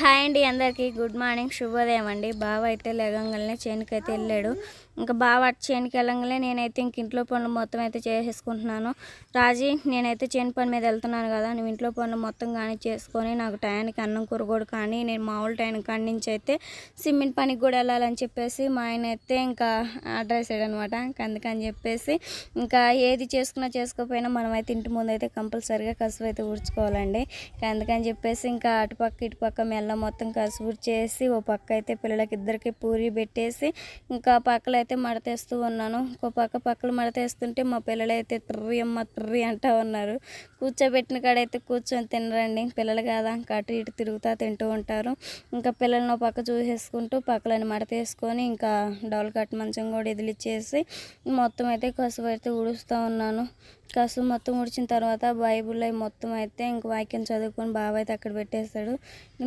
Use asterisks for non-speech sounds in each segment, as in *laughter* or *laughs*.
Hi అండి అందరికీ. Good morning. శుభోదయం అండి. బావ అయితే లేగంగానే చేనుకైతే వెళ్ళాడు. ఇంకా బాగా వాటి చేయడానికి వెళ్ళంగానే నేనైతే ఇంక ఇంట్లో పనులు మొత్తం అయితే చేసేసుకుంటున్నాను. రాజీ నేనైతే చేను పని మీద వెళ్తున్నాను కదా నువ్వు ఇంట్లో పనులు మొత్తం కానీ చేసుకొని నాకు టయానికి అన్నం కూర కూడా కానీ నేను మామూలు టైం కాడి నుంచి అయితే సిమెంట్ పనికి కూడా వెళ్ళాలని చెప్పేసి మా ఆయన అయితే ఇంకా ఆర్డర్ అనమాట ఇంకా అందుకని చెప్పేసి ఇంకా ఏది చేసుకున్నా చేసుకోకపోయినా మనం అయితే ఇంటి ముందు అయితే కంపల్సరీగా కసువు అయితే ఊడ్చుకోవాలండి. అందుకని చెప్పేసి ఇంకా అటుపక్క ఇటుపక్క మెల్ల మొత్తం కసువు చేసి ఓ పక్క అయితే పిల్లలకి ఇద్దరికి పూరి పెట్టేసి ఇంకా పక్కలో అయితే మడతేస్తూ ఉన్నాను. ఇంకో పక్క పక్కలు మడతేస్తుంటే మా పిల్లలు అయితే త్రీ అమ్మ త్రీ అంటా ఉన్నారు. కూర్చోబెట్టిన కాడైతే కూర్చొని తినరండి. పిల్లలు కదా ఇంకా అటు ఇటు తిరుగుతూ తింటూ ఉంటారు. ఇంకా పిల్లల్ని ఒక పక్క చూసేసుకుంటూ పక్కలని మడతేసుకొని ఇంకా డౌల్ కట్ మంచం కూడా ఎదిలిచ్చేసి మొత్తం అయితే కసువు అయితే ఊడుస్తూ ఉన్నాను. కసు మొత్తం ఉడిచిన తర్వాత బైబుల్ అవి మొత్తం అయితే ఇంక వాక్యం చదువుకొని బావ అయితే అక్కడ పెట్టేస్తాడు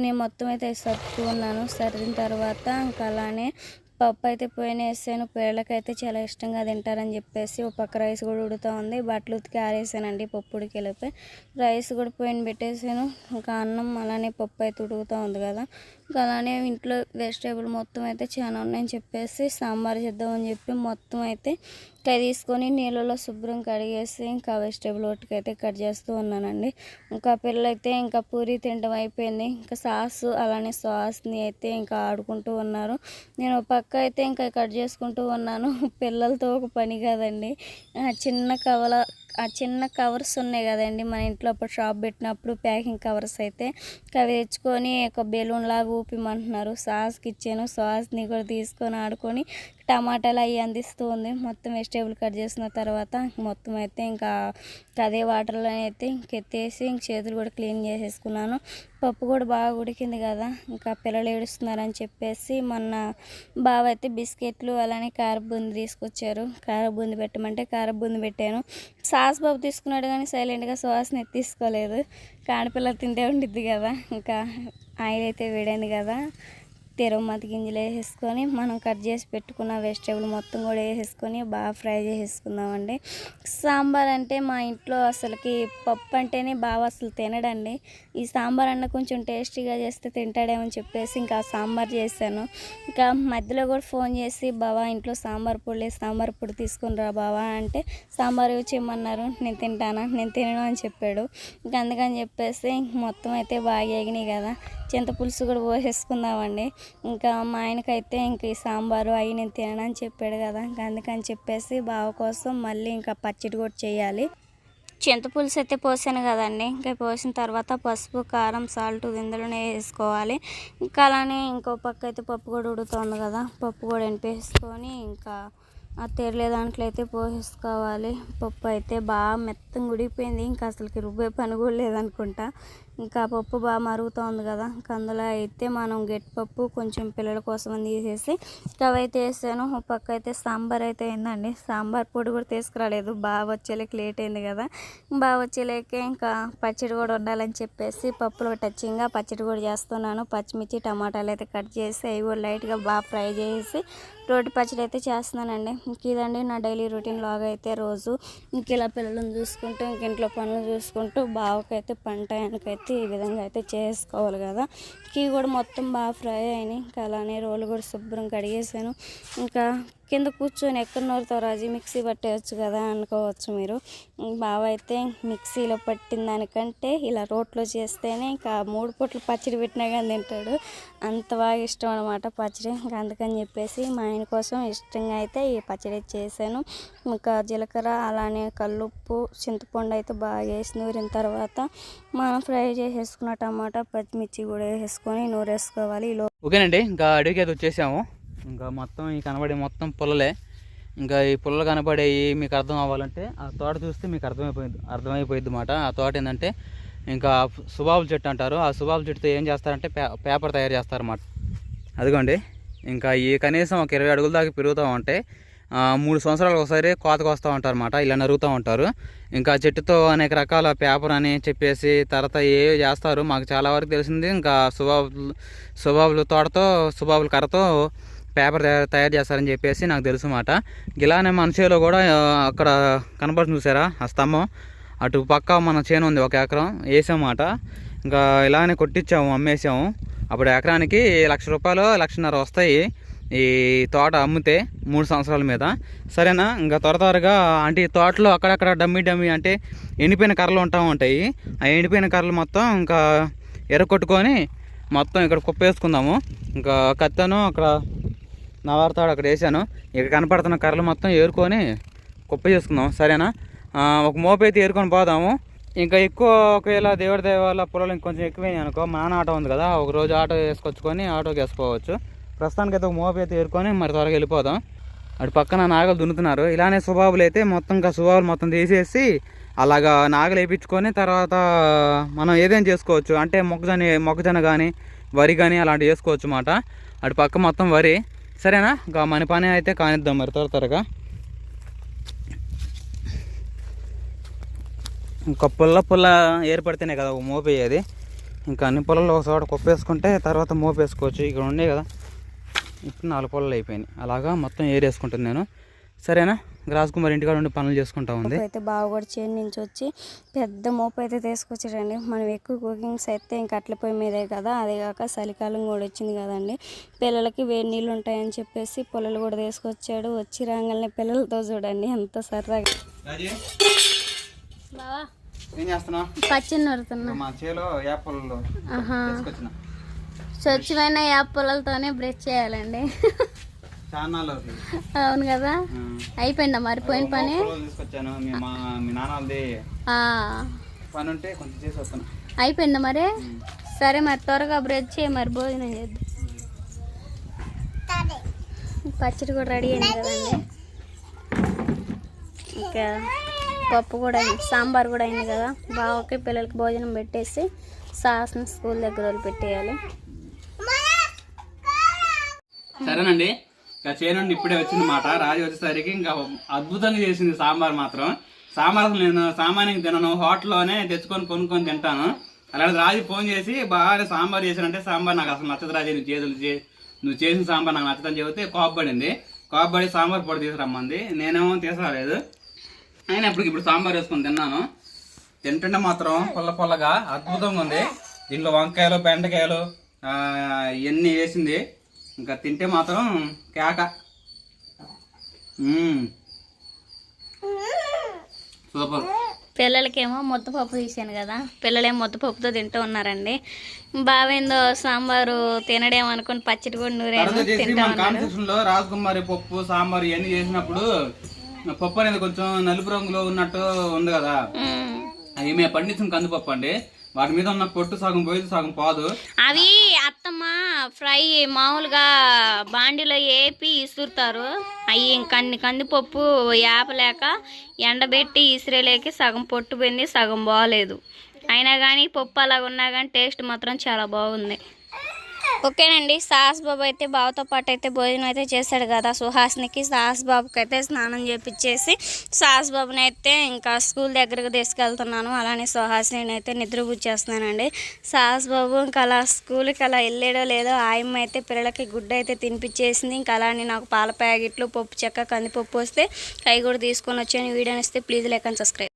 నేను మొత్తం అయితే సర్దుతూ ఉన్నాను. సర్దిన తర్వాత ఇంకా అలానే పప్పు అయితే పోయిన వేసాను పిల్లలకైతే చాలా ఇష్టంగా తింటారని చెప్పేసి ఒక పక్క రైస్ కూడా ఉడుతూ ఉంది. బట్టలు ఉతికి ఆరేసానండి పప్పు ఉడికెళ్ళిపోయి రైస్ కూడా పోయిన పెట్టేసాను. ఇంకా అన్నం అలానే పప్పు అయితే ఉడుకుతూ ఉంది కదా. ఇంకా అలానే ఇంట్లో వెజిటేబుల్ మొత్తం అయితే చాలా ఉన్నాయని చెప్పేసి సాంబార్ చేద్దామని చెప్పి మొత్తం అయితే ఇంకా తీసుకొని నీళ్ళలో శుభ్రం కడిగేసి ఇంకా వెజిటేబుల్ ఒకటికి అయితే కట్ చేస్తూ ఉన్నానండి. ఇంకా పిల్లలైతే ఇంకా పూరి తినడం అయిపోయింది. ఇంకా సాస్ అలానే సాస్ని అయితే ఇంకా ఆడుకుంటూ ఉన్నారు. నేను ఒక పక్క అయితే ఇంకా కట్ చేసుకుంటూ ఉన్నాను. *laughs* పిల్లలతో ఒక పని కాదండి. చిన్న కవల ఆ చిన్న కవర్స్ ఉన్నాయి కదండి మన ఇంట్లో అప్పుడు షాప్ పెట్టినప్పుడు ప్యాకింగ్ కవర్స్ అయితే. ఇంకా అవి తెచ్చుకొని ఒక బెలూన్ లాగా ఊపిమంటున్నారు. సాస్కి ఇచ్చాను. సాస్ని కూడా తీసుకొని ఆడుకొని టమాటాలు అవి అందిస్తూ ఉంది. మొత్తం వెజిటేబుల్ కట్ చేసిన తర్వాత మొత్తం అయితే ఇంకా అదే వాటర్లో అయితే ఇంకెత్తేసి ఇంక చేతులు కూడా క్లీన్ చేసేసుకున్నాను. పప్పు కూడా బాగా ఉడికింది కదా. ఇంకా పిల్లలు ఏడుస్తున్నారని చెప్పేసి మొన్న బావ అయితే బిస్కెట్లు అలానే కార బూంది తీసుకొచ్చారు. కార బూంది పెట్టమంటే కార బూంది పెట్టాను. సాస్ బాబు తీసుకున్నాడు కానీ సైలెంట్గా సువాసన తీసుకోలేదు కాడపిల్ల తింటే ఉండిద్ది కదా. ఇంకా ఆయిల్ అయితే వేడైంది కదా. తెరమతి గింజలు వేసేసుకొని మనం కట్ చేసి పెట్టుకున్న వెజిటేబుల్ మొత్తం కూడా వేసేసుకొని బాగా ఫ్రై చేసేసుకుందామండి. సాంబార్ అంటే మా ఇంట్లో అసలుకి పప్పు అంటేనే బాగా అసలు తినడండి. ఈ సాంబార్ అన్న కొంచెం టేస్టీగా చేస్తే తింటాడేమని చెప్పేసి ఇంకా సాంబార్ చేశాను. ఇంకా మధ్యలో కూడా ఫోన్ చేసి బావా ఇంట్లో సాంబార్ పొడి లేదు సాంబార్ పొడి తీసుకుని రా బావా అంటే సాంబార్ చేయమన్నారు నేను తింటానా నేను తినను అని చెప్పాడు. ఇంకా అందుకని చెప్పేసి మొత్తం అయితే బాగా ఎగినాయి కదా. చింతపులుసు కూడా పోసేసుకుందామండి. ఇంకా మా ఆయనకైతే ఇంక ఈ సాంబారు అవి నేను తినని చెప్పాడు కదా ఇంకా అందుకని చెప్పేసి బావ కోసం మళ్ళీ ఇంకా పచ్చడి కూడా చేయాలి. చింతపులుసు అయితే పోసాను కదండి. ఇంకా పోసిన తర్వాత పసుపు కారం సాల్ట్ ఇందులోనే వేసుకోవాలి. ఇంకా అలానే ఇంకో పక్క అయితే పప్పు కూడా ఉడుతుంది కదా పప్పు కూడా ఎనిపేసుకొని ఇంకా ఆ తెరలే దాంట్లో అయితే పోసేసుకోవాలి. పప్పు అయితే బాగా మెత్తంగా ఉడిగిపోయింది ఇంకా అసలుకి రుబ్బే పని కూడా లేదనుకుంటా. ఇంకా పప్పు బాగా మరుగుతోంది కదా ఇంకా అయితే మనం గట్టిపప్పు కొంచెం పిల్లల కోసం తీసేసి అవైతే వేసాను. పక్క అయితే సాంబార్ అయితే అయిందండి. సాంబార్ పొడి కూడా తీసుకురాలేదు. బాగా వచ్చేలేక లేట్ అయింది కదా. బాగా వచ్చేలేక ఇంకా పచ్చడి కూడా ఉండాలని చెప్పేసి పప్పులో టచ్చింగ్గా పచ్చడి కూడా చేస్తున్నాను. పచ్చిమిర్చి టమాటాలు అయితే కట్ చేసి అవి కూడా లైట్గా బాగా ఫ్రై చేసి రోటి పచ్చడి అయితే చేస్తున్నానండి. ఇంక ఇదండి నా డైలీ రొటీన్ లాగా అయితే రోజు. ఇంక ఇలా పిల్లలను చూసుకుంటూ ఇంక ఇంట్లో పనులు చూసుకుంటూ బావకైతే పంట వెనకైతే ఈ విధంగా అయితే చేసుకోవాలి కదా. కీ కూడా మొత్తం బాగా ఫ్రై అయినాయి. ఇంకా అలానే రోలు కూడా శుభ్రం కడిగేసాను ఇంకా కింద కూర్చొని ఎక్కడ నోరుతావు రాజు మిక్సీ పట్టేయచ్చు కదా అనుకోవచ్చు మీరు. బావ అయితే మిక్సీలో పట్టిన దానికంటే ఇలా రోట్లో చేస్తేనే ఇంకా మూడు పూటలు పచ్చడి పెట్టినా కానీ తింటాడు. అంత బాగా ఇష్టం అనమాట పచ్చడి. ఇంకా అందుకని చెప్పేసి మా ఆయన కోసం ఇష్టంగా అయితే ఈ పచ్చడి చేశాను. ఇంకా జీలకర్ర అలానే కల్లుప్పు చింతపండు అయితే బాగా వేసి నూరిన తర్వాత మనం ఫ్రై చేసేసుకున్న టమాటా పచ్చిమిర్చి కూడా వేసుకొని నూరేసుకోవాలి. ఓకేనండి ఇంకా అడవికి అయితే వచ్చేసాము. ఇంకా మొత్తం ఈ కనబడే మొత్తం పుల్లలే. ఇంకా ఈ పుల్లలు కనబడేవి మీకు అర్థం అవ్వాలంటే ఆ తోట చూస్తే మీకు అర్థమైపోయింది అర్థమైపోయింది అన్నమాట ఆ తోట ఏంటంటే ఇంకా సుబాబుల చెట్టు అంటారు. ఆ సుబాబుల చెట్టుతో ఏం చేస్తారంటే పేపర్ తయారు చేస్తారన్నమాట. అదిగోండి ఇంకా ఈ కనీసం ఒక ఇరవై అడుగుల దాకా పెరుగుతూ ఉంటాయి మూడు సంవత్సరాలకు ఒకసారి కోతకు వస్తూ ఉంటారు అన్నమాట ఇలా నరుగుతూ ఉంటారు. ఇంకా చెట్టుతో అనేక రకాల పేపర్ అని చెప్పేసి తర్వాత ఏ చేస్తారు మాకు చాలా వరకు తెలిసింది. ఇంకా సుబాబులు సుబాబులు తోటతో సుబాబుల కర్రతో పేపర్ తయారు చేస్తారని చెప్పేసి నాకు తెలుసు మాట ఇలానే మన చేలో కూడా అక్కడ కనపడుతుంది చూసారా ఆ స్తంభం. అటు పక్క మన చేను ఉంది ఒక ఎకరం వేసామాట ఇంకా ఇలానే కొట్టించాము అమ్మేసాము. అప్పుడు ఎకరానికి లక్ష రూపాయలు లక్షన్నర వస్తాయి. ఈ తోట అమ్మితే మూడు సంవత్సరాల మీద. సరేనా? ఇంకా త్వర త్వరగా అంటే ఈ తోటలో అక్కడక్కడ డమ్మి డమ్మి అంటే ఎండిపోయిన కర్రలు ఉంటా ఉంటాయి. ఆ ఎండిపోయిన కర్రలు మొత్తం ఇంకా ఎర్రకొట్టుకొని మొత్తం ఇక్కడ కుప్పేసుకుందాము. ఇంకా కత్తెను అక్కడ నవారతాడు అక్కడ వేసాను. ఇక్కడ కనపడుతున్న కర్రలు మొత్తం ఏరుకొని కుప్ప చేసుకుందాం. సరేనా? ఒక మోపు అయితే ఏరుకొని పోదాము. ఇంకా ఎక్కువ ఒకవేళ దేవుడి దేవాల పొలాలు ఇంకొంచెం ఎక్కువైనాయి అనుకో మా నాన్న ఆటో ఉంది కదా ఒక రోజు ఆటో వేసుకొచ్చుకొని ఆటోకి వేసుకోవచ్చు. ప్రస్తుతానికి అయితే ఒక మోపు అయితే ఏరుకొని మరి త్వరగా వెళ్ళిపోదాం. అటు పక్కన నాగలు దున్నుతున్నారు. ఇలానే సుబాబులు అయితే మొత్తం ఇంకా సుబాబులు మొత్తం తీసేసి అలాగా నాగలు వేయించుకొని తర్వాత మనం ఏదైనా చేసుకోవచ్చు? అంటే మొక్కజొన్న మొక్కజొన్న కానీ వరి కానీ అలాంటివి చేసుకోవచ్చు అన్నమాట. అటు పక్క మొత్తం వరి. సరేనా? ఇంకా మన పని అయితే కానిద్దాం మరి త్వర త్వరగా. ఇంకా పుల్ల పుల్ల ఏర్పడితేనే కదా ఒక మోపేయేది ఇంకా అన్ని పొలాలు ఒక చోట కుప్పేసుకుంటే తర్వాత మోపేసుకోవచ్చు ఇక్కడ ఉండే కదా. ఇప్పుడు నాలుగు పొలాలు అయిపోయినాయి. అలాగా మొత్తం ఏరేసుకుంటుంది నేను. సరేనా? రాజకుమార్ ఇంటికాడ ఉండి పనులు చేసుకుంటా ఉంది. అయితే బావ కూడా చేను నుంచి వచ్చి పెద్ద మోపు అయితే తీసుకొచ్చాడండి. మనం ఎక్కువ కుకింగ్స్ అయితే ఇంకా అట్ల పొయ్యి మీదే కదా. అదే కాక చలికాలం కూడా వచ్చింది కదండి. పిల్లలకి వేడి నీళ్ళు ఉంటాయని చెప్పేసి పొలాలు కూడా తీసుకొచ్చాడు. వచ్చి రాగానే పిల్లలతో చూడండి ఎంత సరదాగా. బావా? ఏం చేస్తున్నావు? పచ్చిని నడుతున్నా మా చేలో యాపిల్ ఆహా. తీసుకొచ్చిన. స్వచ్ఛమైన యాప్ పొలాలతోనే బ్రష్ చేయాలండి. అవును కదా? అయిపోయిందా మరి పోయిన పని? తీసుకొచ్చాను. మీ మా మీ నాన్నది ఆ, పని ఉంటే కొంచెం చేసి వస్తాను అయిపోయిందా మరి? సరే మరి త్వరగా బ్రష్ చేయి మరి భోజనం చేద్దాం. పచ్చడి కూడా రెడీ అయింది కదండి. ఇంకా పప్పు కూడా అయింది. సాంబార్ కూడా అయింది కదా. బావకి పిల్లలకి భోజనం పెట్టేసి సాస్ని స్కూల్ దగ్గర వదిలి పెట్టేయాలి సరేనండి. ఇంకా చేయనండి ఇప్పుడే వచ్చింది మాట. రాజు వచ్చేసరికి ఇంకా అద్భుతంగా చేసింది సాంబార్ మాత్రం. సాంబార్ నేను సామాన్యంగా తినను. హోటల్లోనే తెచ్చుకొని కొనుక్కొని తింటాను. అలాగే రాజు ఫోన్ చేసి బాగా సాంబార్ చేశానంటే సాంబార్ నాకు అసలు నచ్చదు రాజు నువ్వు చేతులు చే నువ్వు చేసిన సాంబార్ నాకు నచ్చదని చెబితే కోపపడింది. కోపపడి సాంబార్ పొడి తీసుకురమ్మంది. నేనేమో తీసుకురాలేదు. అయినా ఇప్పుడు ఇప్పుడు సాంబార్ వేసుకొని తిన్నాను. తింటుంటే మాత్రం పుల్ల పుల్లగా అద్భుతంగా ఉంది. దీంట్లో వంకాయలు బెండకాయలు ఇవన్నీ వేసింది. ఇంకా తింటే మాత్రం కేక. సూపర్. పిల్లలకేమో ముద్దపప్పు తీసాను కదా. పిల్లలేమో ముద్దపప్పుతో తింటూ ఉన్నారండి. బావేందో సాంబారు తినడేమో అనుకుని పచ్చడి కూడా నూరేమో తర్వాత చేసి తింటా మన ఉన్నారు. కాన్స్టిట్యూషన్లో రాజకుమారి పప్పు సాంబార్ ఇవన్నీ చేసినప్పుడు పప్పు అనేది కొంచెం నలుపు రంగులో ఉన్నట్టు ఉంది కదా. అవి మేము పండించిన కందిపప్పు అండి. వాటి మీద ఉన్న పొట్టు సగం పోయి సగం పోదు. అవి అత్తమ్మ ఫ్రై మామూలుగా బాండిలో వేపి ఇసురుతారు. అవి ఇంకన్ని కందిపప్పు ఏపలేక ఎండబెట్టి ఇసిరేలేకి సగం పొట్టు పోయింది సగం బాగలేదు అయినా కానీ పప్పు అలాగ ఉన్నా కానీ టేస్ట్ మాత్రం చాలా బాగుంది. ఓకేనండి. సాహస్ బాబు అయితే బావతో పాటు అయితే భోజనం అయితే చేశాడు కదా. సుహాస్నికి సాహస్ బాబుకి అయితే స్నానం చేపించేసి సాహస్ బాబుని అయితే ఇంకా స్కూల్ దగ్గరకు తీసుకెళ్తున్నాను. అలానే సుహాస్ని నేనైతే నిద్రపుచ్చేస్తున్నానండి. సాహస్ బాబు ఇంకా అలా స్కూల్కి అలా వెళ్ళాడో లేదో ఆయమ్మ అయితే పిల్లలకి గుడ్డ అయితే తినిపించేసింది ఇంకా అలానే నాకు పాల ప్యాకెట్లు పప్పు చెక్క కందిపప్పు వస్తే అవి కూడా తీసుకొని వచ్చాను. వీడియోని ఇస్తే ప్లీజ్ లైక్ అండ్ సబ్స్క్రైబ్.